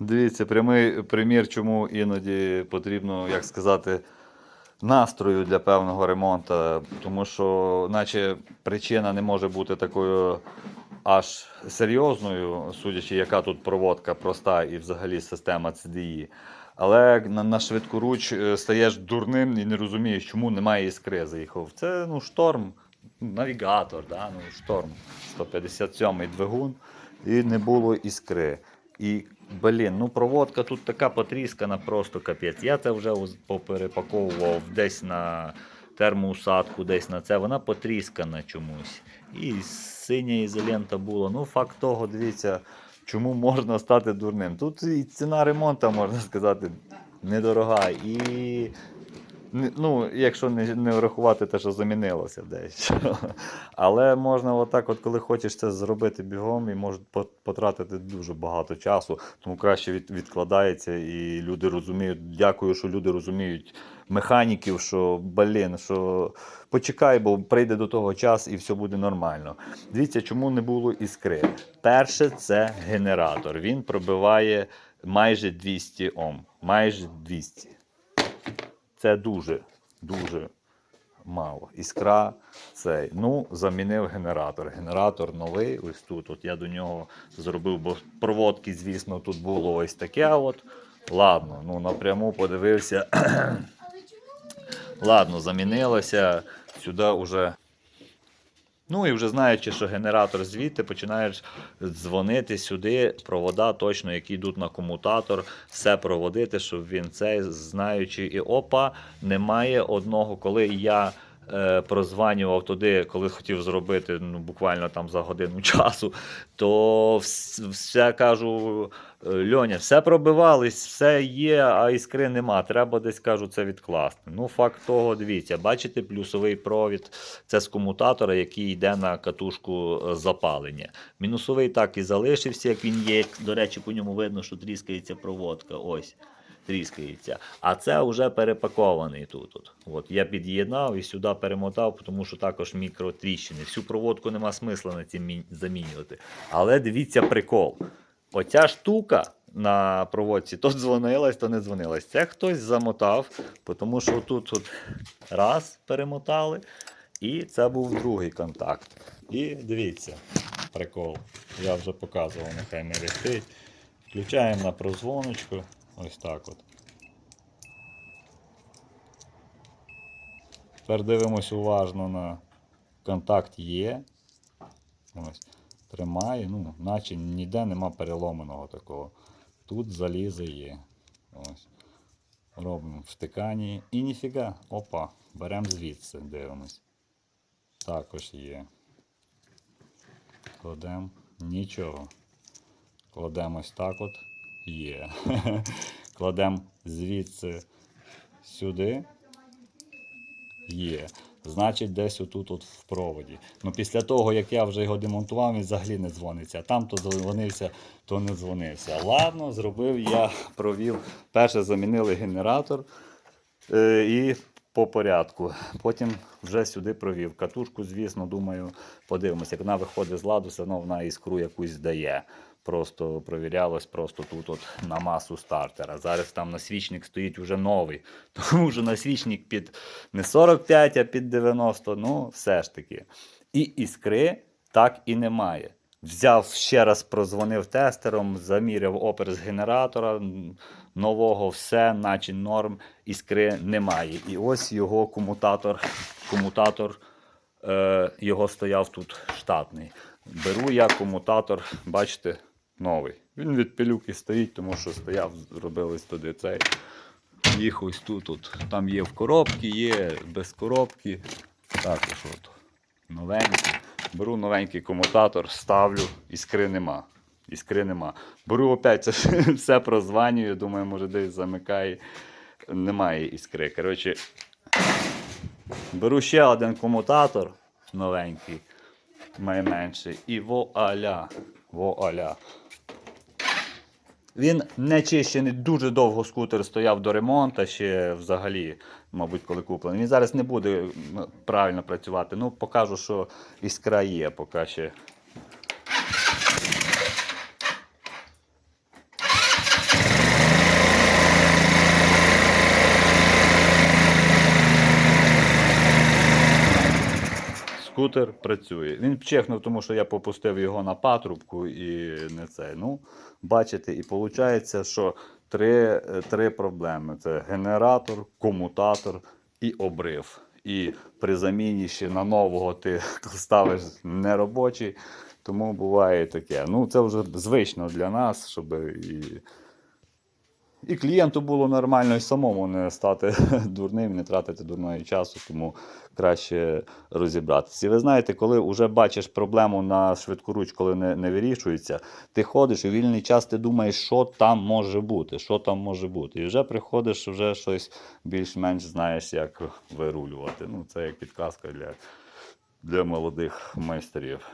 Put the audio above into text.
Дивіться, прямий примір, чому іноді потрібно, як сказати, настрою для певного ремонту. Тому що, наче причина не може бути такою аж серйозною, судячи, яка тут проводка проста і взагалі система CDI. Але на, на швидкоруч е, стаєш дурним і не розумієш, чому немає іскри. Заїхав. Це ну, шторм, навігатор, да? ну, шторм. 157 двигун, і не було іскри. І, блін, ну проводка тут така потріскана, просто капець. Я це вже поперепаковував десь на термоусадку, десь на це. Вона потріскана чомусь. І синя ізолента була. Ну, факт того, дивіться, чому можна стати дурним. Тут і ціна ремонту, можна сказати, недорога. І Ну, якщо не, не врахувати те, що замінилося дещо. Але можна отак, от коли хочеш це зробити бігом, і може по- потратити дуже багато часу, тому краще від, відкладається, і люди розуміють. Дякую, що люди розуміють механіків, що блін, що почекай, бо прийде до того час і все буде нормально. Дивіться, чому не було іскри. Перше, це генератор. Він пробиває майже 200 Ом. Майже 200 це дуже, дуже мало. Іскра цей. Ну, замінив генератор. Генератор новий, ось тут. От я до нього зробив, бо проводки, звісно, тут було ось таке. От. Ладно, ну напряму подивився. Ладно, замінилося. Сюди вже. Ну і вже знаючи, що генератор звідти, починаєш дзвонити сюди, провода точно, які йдуть на комутатор, все проводити, щоб він цей, знаючи, і опа, немає одного, коли я. Е, Прозванював туди, коли хотів зробити ну, буквально там за годину часу, то все кажу, «Е, Льоня, все пробивались, все є, а іскри нема. Треба десь кажу це відкласти. Ну, факт того, дивіться, бачите, плюсовий провід це з комутатора, який йде на катушку е, запалення. Мінусовий так і залишився, як він є. До речі, по ньому видно, що тріскається проводка. Ось. Тріскається. А це вже перепакований тут. От. От, я під'єднав і сюди перемотав, тому що також мікротріщини. Всю проводку нема смисла на цим замінювати. Але дивіться прикол. Оця штука на проводці то дзвонилась, то не дзвонилась. Це хтось замотав, тому що тут от раз перемотали, і це був другий контакт. І дивіться, прикол. Я вже показував, нехай не летить. Включаємо на прозвоночку. Ось так от. Тепер дивимось уважно на контакт є. Ось. Тримає, ну, наче ніде нема переломаного такого. Тут залізо є. Ось. Робимо втикання. І ніфіга. Опа. Беремо звідси, дивимось. Також є. Кладемо. Нічого. Кладемо ось так от. Є. Кладемо звідси сюди. Є. Значить, десь отут от в проводі. Ну після того, як я вже його демонтував, він взагалі не дзвониться. Там то дзвонився, то не дзвонився. Ладно, зробив я, провів. Перше замінили генератор е, і по порядку. Потім вже сюди провів. Катушку, звісно, думаю, подивимося. Як вона виходить з ладу, все одно вона іскру якусь дає. Просто провірялось просто тут от на масу стартера. Зараз там насвічник стоїть вже новий. Тому що насвічник під не 45, а під 90. Ну, все ж таки. І іскри так і немає. Взяв ще раз прозвонив тестером, заміряв опер з генератора нового, все, наче норм, іскри немає. І ось його комутатор, комутатор е, його стояв тут штатний. Беру я комутатор, бачите, новий. Він від пилюки стоїть, тому що стояв, зробились туди цей. Їх ось тут, от. там є в коробці, є без коробки. Також от. Новенький. Беру новенький комутатор, ставлю, іскри нема. Іскри нема. Беру опять це все прозванюю, думаю, може десь замикає. Немає іскри. Коротше, беру ще один комутатор новенький, найменший, і вуаля. Вуаля. Він не чищений, дуже довго скутер стояв до ремонту, ще взагалі, мабуть, коли куплений. Він зараз не буде правильно працювати. Ну, покажу, що іскра є, поки ще. Комп'ютер працює. Він чехнув, тому що я попустив його на патрубку і не це. Ну, бачите, і виходить, що три, е, три проблеми: це генератор, комутатор і обрив. І при заміні ще на нового ти ставиш неробочий. Тому буває таке. Ну, це вже звично для нас, щоб і, і клієнту було нормально, і самому не стати дурним, не тратити дурної часу, тому краще розібратися. І ви знаєте, коли вже бачиш проблему на швидкоруч, коли не, не вирішується, ти ходиш в вільний час ти думаєш, що там може бути, що там може бути. І вже приходиш, вже щось більш-менш знаєш, як вирулювати. Ну, це як підказка для, для молодих майстрів.